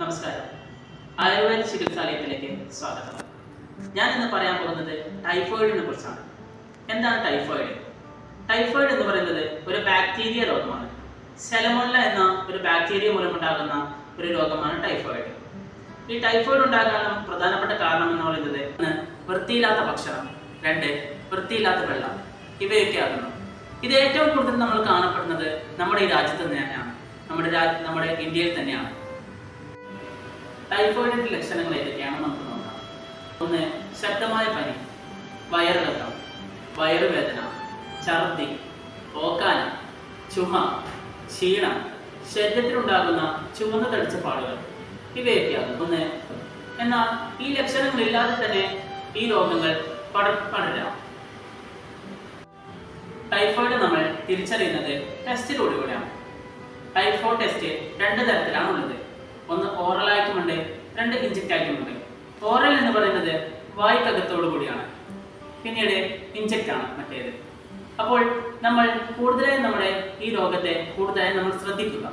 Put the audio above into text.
നമസ്കാരം. ആയുർവേദ ചികിത്സാലയത്തിലേക്ക് സ്വാഗതം. ഞാൻ ഇന്ന് പറയാൻ പോകുന്നത് ടൈഫോയിഡിനെ കുറിച്ചാണ്. എന്താണ് ടൈഫോയിഡ്? ടൈഫോയിഡ് എന്ന് പറയുന്നത് ഒരു ബാക്ടീരിയ രോഗമാണ്. സെലമോല്ല എന്ന ഒരു ബാക്ടീരിയ മൂലമുണ്ടാകുന്ന ഒരു രോഗമാണ് ടൈഫോയിഡ്. ഈ ടൈഫോയിഡ് ഉണ്ടാകാനുള്ള പ്രധാനപ്പെട്ട കാരണം എന്ന് പറയുന്നത് ഒന്ന് വൃത്തിയില്ലാത്ത ഭക്ഷണം. രണ്ട് വൃത്തിയില്ലാത്ത വെള്ളം. ഇവയൊക്കെ ആകുന്നു. ഇത് ഏറ്റവും കൂടുതൽ നമ്മൾ കാണപ്പെടുന്നത് നമ്മുടെ ഈ രാജ്യത്ത് തന്നെയാണ്. നമ്മുടെ നമ്മുടെ ഇന്ത്യയിൽ തന്നെയാണ്. ടൈഫോയിഡിന്റെ ലക്ഷണങ്ങൾ ഏതൊക്കെയാണെന്ന് നമുക്ക് നോക്കാം. ഒന്ന് ശക്തമായ പനി വയറിളക്കം വയറുവേദന ഛർദി ഓക്കാനം ചുമ ക്ഷീണം ശരീരത്തിലുണ്ടാകുന്ന ചുവന്ന തടിച്ച പാടുകൾ. ഇവയൊക്കെയാണ്. ഒന്ന് എന്നാൽ ഈ ലക്ഷണങ്ങളില്ലാതെ തന്നെ ഈ രോഗങ്ങൾ പട പടരാം. ടൈഫോയിഡ് നമ്മൾ തിരിച്ചറിയുന്നത് ടെസ്റ്റിലൂടെയാണ്. ടൈഫോയിഡ് ടെസ്റ്റ് രണ്ട് തരത്തിലാണ് ഉള്ളത് ഒന്ന് ഓറൽ ആയിട്ടുമുണ്ട് രണ്ട് ഇഞ്ചക്റ്റ് ആയിട്ടുമുണ്ട്. ഓറൽ എന്ന് പറയുന്നത് വായ്ക്കകത്തോടു കൂടിയാണ്. പിന്നീട് ഇഞ്ചക്റ്റ് ആണ് മറ്റേത്. അപ്പോൾ നമ്മൾ കൂടുതലായും നമ്മുടെ ഈ രോഗത്തെ കൂടുതലായി നമ്മൾ ശ്രദ്ധിക്കുക.